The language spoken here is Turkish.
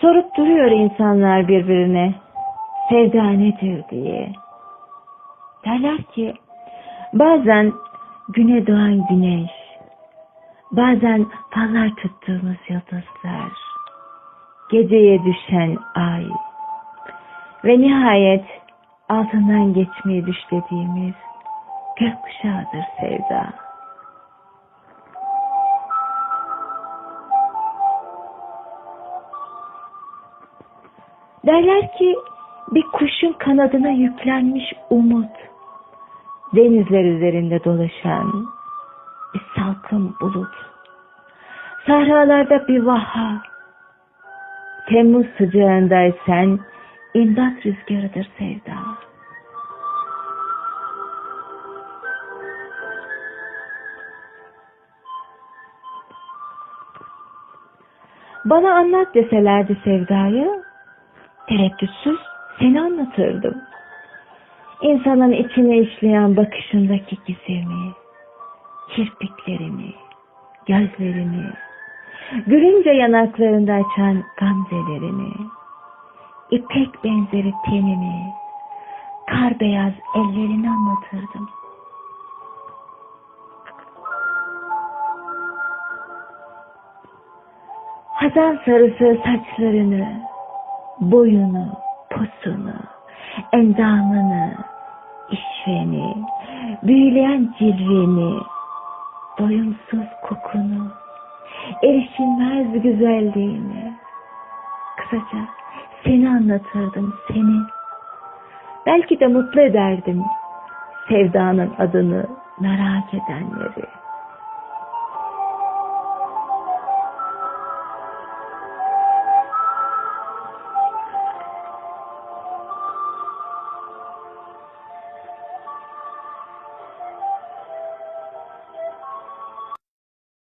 Sorup duruyor insanlar birbirine sevda nedir diye. Derler ki bazen güne doğan güneş, bazen fallar tuttuğumuz yıldızlar, geceye düşen ay ve nihayet altından geçmeyi düşlediğimiz gökkuşağıdır sevda. Derler ki bir kuşun kanadına yüklenmiş umut, denizler üzerinde dolaşan bir salkım bulut, sahralarda bir vaha, Temmuz sıcağındaysan imdat rüzgarıdır sevda. Bana anlat deselerdi sevdayı, tereddütsüz seni anlatırdım. İnsanın içine işleyen bakışındaki gizemi, kirpiklerimi, gözlerimi, gülünce yanaklarında açan gamzelerimi, ipek benzeri tenimi, kar beyaz ellerini anlatırdım. Hazan sarısı saçlarını, boyunu, posunu, endamını, işveni, büyüleyen cilveni, doyumsuz kokunu, erişilmez güzelliğini. Kısaca seni anlatırdım seni. Belki de mutlu ederdim sevdanın adını merak edenleri.